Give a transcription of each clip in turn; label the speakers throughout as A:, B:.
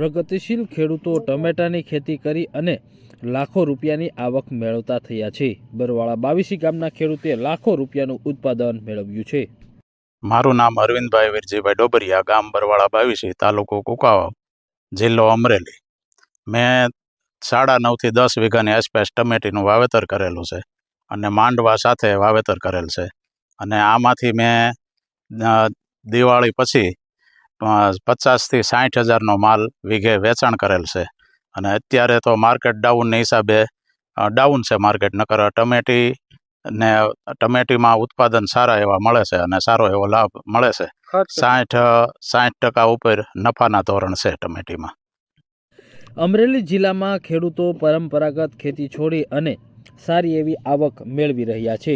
A: પ્રગતિશીલ ખેડૂતો ટમેટાની ખેતી કરી અને લાખો રૂપિયાની આવક મેળવતા થયા છે. બરવાળા બાવીસી ગામના ખેડૂતે લાખો રૂપિયાનું ઉત્પાદન મેળવ્યું છે.
B: મારું નામ અરવિંદભાઈ વીરજીભાઈ ડોબરિયા, ગામ બરવાળા બાવીસી, તાલુકો કુકાવાવ જિલ્લો અમરેલી. મેં સાડા નવથી દસ વીઘાની આસપાસ ટમેટીનું વાવેતર કરેલું છે અને માંડવા સાથે વાવેતર કરેલ છે. અને આમાંથી મેં દિવાળી પછી પચાસથી સાઠ હજારનો માલ વીઘે વેચાણ કરેલ છે. અને અત્યારે તો માર્કેટ ડાઉનને હિસાબે ડાઉન છે માર્કેટ નકર ટમેટી ને ટમેટીમાં ઉત્પાદન સારા એવા મળે છે અને સારો એવો લાભ મળે છે. સાઠ સાઠ ટકા ઉપર નફાના ધોરણ છે ટમેટીમાં.
A: અમરેલી જિલ્લામાં ખેડૂતો પરંપરાગત ખેતી છોડી અને સારી એવી આવક મેળવી રહ્યા છે.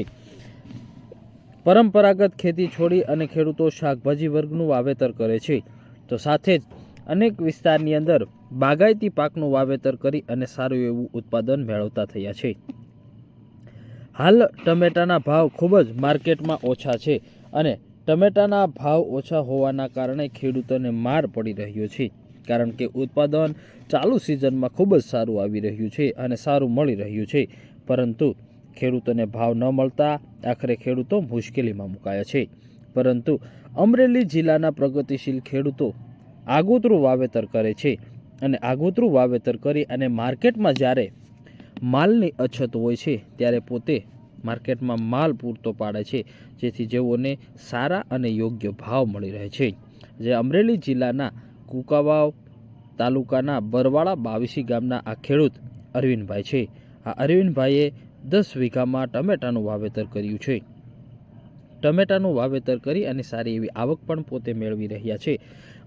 A: પરંપરાગત ખેતી છોડી અને ખેડૂતો શાકભાજી વર્ગનું વાવેતર કરે છે. તો સાથે જ અનેક વિસ્તારની અંદર બાગાયતી પાકનું વાવેતર કરી અને સારું એવું ઉત્પાદન મેળવતા થયા છે. હાલ ટમેટાના ભાવ ખૂબ જ માર્કેટમાં ઓછા છે અને ટમેટાના ભાવ ઓછા હોવાના કારણે ખેડૂતોને માર પડી રહ્યો છે. કારણ કે ઉત્પાદન ચાલુ સિઝનમાં ખૂબ જ સારું આવી રહ્યું છે અને સારું મળી રહ્યું છે. પરંતુ ખેડૂતોને ભાવ ન મળતા આખરે ખેડૂતો મુશ્કેલીમાં મુકાયા છે. પરંતુ અમરેલી જિલ્લાના પ્રગતિશીલ ખેડૂતો આગોતરું વાવેતર કરે છે અને આગોતરું વાવેતર કરી અને માર્કેટમાં જ્યારે માલની અછત હોય છે, ત્યારે પોતે માર્કેટમાં માલ પૂરતો પાડે છે, જેથી જેઓને સારા અને યોગ્ય ભાવ મળી રહે છે. જે અમરેલી જિલ્લાના કુકાવાવ તાલુકાના બરવાળા બાવીસી ગામના આ ખેડૂત અરવિંદભાઈ છે. આ અરવિંદભાઈએ દસ વીઘામાં ટમેટાનું વાવેતર કર્યું છે. ટમેટાનું વાવેતર કરી અને સારી એવી આવક પણ પોતે મેળવી રહ્યા છે.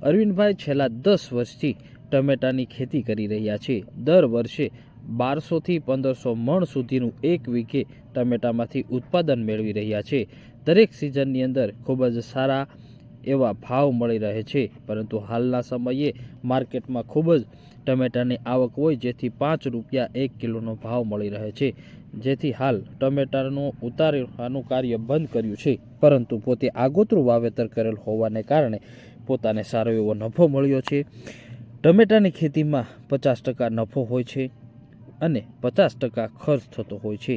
A: અરવિંદભાઈ છેલ્લા દસ વર્ષથી ટમેટાની ખેતી કરી રહ્યા છે. દર વર્ષે બારસોથી પંદરસો મણ સુધીનું એક વીઘે ટમેટામાંથી ઉત્પાદન મેળવી રહ્યા છે. દરેક સિઝનની અંદર ખૂબ જ સારા એવા ભાવ મળી રહે છે. પરંતુ હાલના સમયે માર્કેટમાં ખૂબ જ ટમેટાની આવક હોય જેથી પાંચ રૂપિયા એક કિલોનો ભાવ મળી રહે છે. જેથી હાલ ટમેટાનું ઉતારવાનું કાર્ય બંધ કર્યું છે. પરંતુ પોતે આગોતરું વાવેતર કરેલ હોવાને કારણે પોતાને સારો એવો નફો મળ્યો છે. ટમેટાની ખેતીમાં પચાસ ટકા નફો હોય છે અને પચાસ ટકા ખર્ચ થતો હોય છે.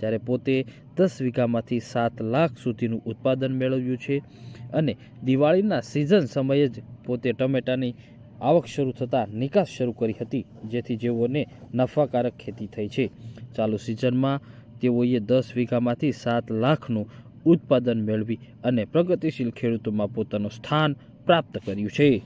A: જ્યારે પોતે દસ વીઘામાંથી સાત લાખ સુધીનું ઉત્પાદન મેળવ્યું છે. અને દિવાળીના સિઝન સમયે જ પોતે ટમેટાની આવક શરૂ થતાં નિકાસ શરૂ કરી હતી, જેથી જેઓને નફાકારક ખેતી થઈ છે. ચાલુ સિઝનમાં તેઓએ દસ વીઘામાંથી સાત લાખનું ઉત્પાદન મેળવી અને પ્રગતિશીલ ખેડૂતોમાં પોતાનું સ્થાન પ્રાપ્ત કર્યું છે.